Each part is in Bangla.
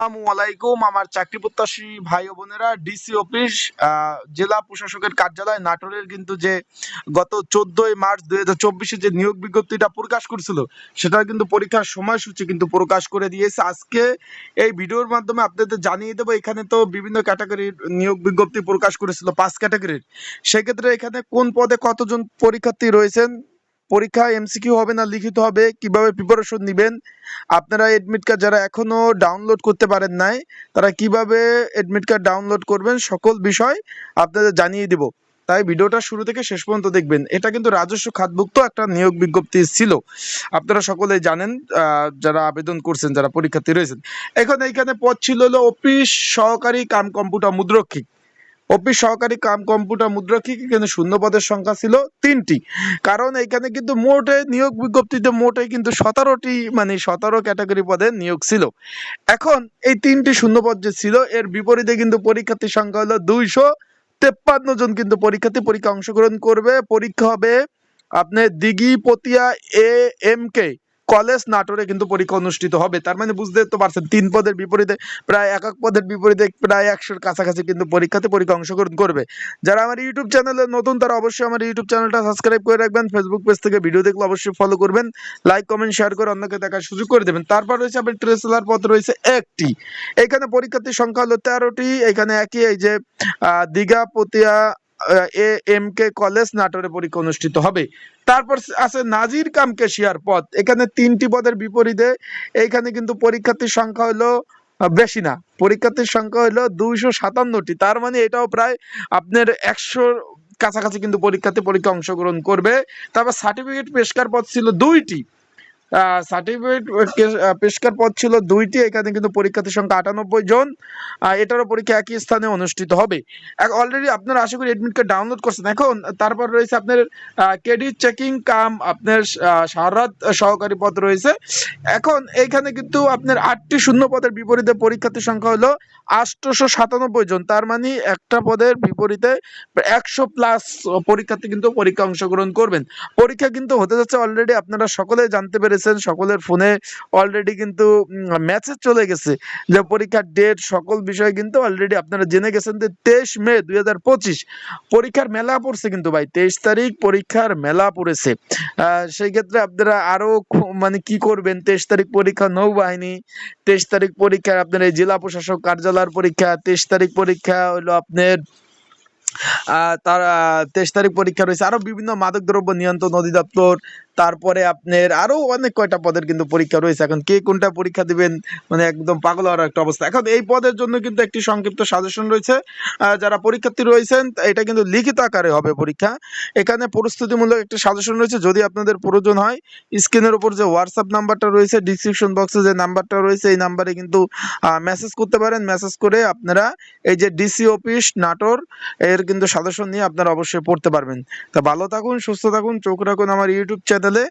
আলাইকুম, আমার চাকরি প্রত্যাশী ভাই বোনেরা ডিসি অফিস জেলা প্রশাসকের কার্যালয় নাটোরের কিন্তু যে গত চোদ্দই মার্চ দুই হাজার চব্বিশে যে নিয়োগ বিজ্ঞপ্তিটা প্রকাশ করছিল সেটা কিন্তু পরীক্ষার সময়সূচি কিন্তু প্রকাশ করে দিয়েছে। আজকে এই ভিডিওর মাধ্যমে আপনাদের জানিয়ে দেবো, এখানে তো বিভিন্ন ক্যাটাগরির নিয়োগ বিজ্ঞপ্তি প্রকাশ করেছিল, পাঁচ ক্যাটাগরির। সেক্ষেত্রে এখানে কোন পদে কতজন পরীক্ষার্থী রয়েছেন পরীক্ষা এমসিকিউ হবে না, লিখিত হবে, কীভাবে প্রিপারেশন নেবেন? আপনারা এডমিট কার্ড যারা এখনও ডাউনলোড করতে পারেন নাই, তারা কীভাবে এডমিট কার্ড ডাউনলোড করবেন সকল বিষয় আপনাদের জানিয়ে দিব। তাই ভিডিওটা শুরু থেকে শেষ পর্যন্ত দেখবেন। এটা কিন্তু রাজস্ব খাতভুক্ত একটা নিয়োগ বিজ্ঞপ্তি ছিল। আপনারা সকলেই জানেন যারা আবেদন করছেন, যারা পরীক্ষার্থী রয়েছেন। এখন এইখানে পদ ছিল হলো অফিস, সহকারী কাম কম্পিউটার মুদ্রক্ষিক অফিস সহকারী কাম কম্পিউটার মুদ্রক্ষিক এখানে শূন্য পদের সংখ্যা ছিল তিনটি। কারণ এখানে কিন্তু মোটে নিয়োগ বিজ্ঞপ্তিতে মোটে কিন্তু সতেরোটি মানে সতেরো ক্যাটাগরি পদে নিয়োগ ছিল। এখন এই তিনটি শূন্যপদ যে ছিল, এর বিপরীতে কিন্তু পরীক্ষার্থীর সংখ্যা হলো দুইশো তেপ্পান্ন জন কিন্তু পরীক্ষার্থী পরীক্ষা অংশগ্রহণ করবে। পরীক্ষা হবে আপনার দিঘি, পতিয়া, এ, এম, কে। কলেজ নাটোরে কিন্তু পরীক্ষা অনুষ্ঠিত হবে। তার মানে বুঝতে তো পারছেন, তিন পদের বিপরীতে, প্রায় এক এক পদের বিপরীতে প্রায় একশোর কাছাকাছি কিন্তু পরীক্ষাতে পরীক্ষা অংশগ্রহণ করবে। যারা আমার ইউটিউব চ্যানেলে নতুন, তারা অবশ্যই আমার ইউটিউব চ্যানেলটা সাবস্ক্রাইব করে রাখবেন। ফেসবুক পেজ থেকে ভিডিও দেখলে অবশ্যই ফলো করবেন। লাইক কমেন্ট শেয়ার করে অন্যকে দেখার সুযোগ করে দেবেন। তারপর রয়েছে আপনার ট্রেসেলার পদ রয়েছে একটি। এখানে পরীক্ষার্থীর সংখ্যা হলো তেরোটি। এখানে একই এই যে Digha, Patiya A M K college নাটোরে পরীক্ষা অনুষ্ঠিত হবে। তারপর আছে নাজির কাম কেশিয়ার পদ এখানে তিনটি পদের বিপরীতে এইখানে কিন্তু পরীক্ষার্থীর সংখ্যা হলো বেশি না। পরীক্ষার্থীর সংখ্যা হলো দুইশো সাতান্নটি। তার মানে এটাও প্রায় আপনার একশোর কাছাকাছি কিন্তু পরীক্ষার্থী পরীক্ষা অংশগ্রহণ করবে। তারপর সার্টিফিকেট পেশকার পদ ছিল দুইটি। সার্টিফিকেট পেশকার পদ ছিল দুইটি, এখানে কিন্তু পরীক্ষার্থীর সংখ্যা আটানব্বই জন। এটারও পরীক্ষা একই স্থানে অনুষ্ঠিত হবে। অলরেডি আপনারা আশা করি এডমিট কার্ড ডাউনলোড করছেন। এখন তারপর রয়েছে আপনার ক্রেডিট চেকিং কাম, আপনার সারাত সহকারী পদ রয়েছে। এখন এইখানে কিন্তু আপনার আটটি শূন্য পদের বিপরীতে পরীক্ষার্থীর সংখ্যা হলো আটশোশো সাতানব্বই জন। তার মানে একটা পদের বিপরীতে একশো প্লাস পরীক্ষার্থী কিন্তু পরীক্ষা অংশগ্রহণ করবেন। পরীক্ষা কিন্তু হতে যাচ্ছে অলরেডি আপনারা সকলে জানতে পেরেছেন। সকলের ফোনে অলরেডি কিন্তু মেসেজ চলে গেছে যে পরীক্ষার ডেট সকল বিষয় কিন্তু অলরেডি আপনারা জেনে গেছেন যে তেইশ মে দুই হাজার পঁচিশ পরীক্ষার মেলা পড়ছে কিন্তু ভাই, তেইশ তারিখ পরীক্ষার মেলা পড়েছে। সেই ক্ষেত্রে আপনারা আরও মানে কি করবেন? তেইশ তারিখ পরীক্ষা নৌবাহিনী, তেইশ তারিখ পরীক্ষা আপনার এই জেলা প্রশাসক কার্যালয়ের পরীক্ষা, তেইশ তারিখ পরীক্ষা হলো আপনার তার তেইশ তারিখ পরীক্ষা রয়েছে। আরও বিভিন্ন মাদক দ্রব্য নিয়ন্ত্রণ অধিদপ্তর, তারপরে আপনার আরও অনেক কয়টা পদের কিন্তু পরীক্ষা রয়েছে। এখন কে কোনটা পরীক্ষা দিবেন? মানে একদম পাগল হওয়ার একটা অবস্থা। এখন এই পদের জন্য কিন্তু একটি সংক্ষিপ্ত সাজেশন রয়েছে। যারা পরীক্ষার্থী রয়েছেন, এটা কিন্তু লিখিত আকারে হবে পরীক্ষা। এখানে প্রস্তুতিমূলক একটা সাজেশন রয়েছে। যদি আপনাদের প্রয়োজন হয়, স্ক্রিনের উপর যে হোয়াটসঅ্যাপ নাম্বারটা রয়েছে ডিসক্রিপশন বক্সে যে নাম্বারটা রয়েছে, এই নাম্বারে কিন্তু মেসেজ করতে পারেন। মেসেজ করে আপনারা এই যে ডিসি অফিস নাটোর, এর কিন্তু সাজেশন নিয়ে আপনারা অবশ্যই পড়তে পারবেন। তা ভালো থাকুন, সুস্থ থাকুন, চোখ রাখুন আমার ইউটিউব চ্যানেলে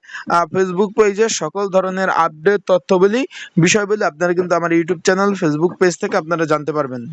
ফেসবুক পেজে সকল ধরনের আপডেট তথ্যবলী বিষয়গুলি আপনারা কিন্তু আমার ইউটিউব চ্যানেল ফেসবুক পেজ থেকে আপনারা জানতে পারবেন।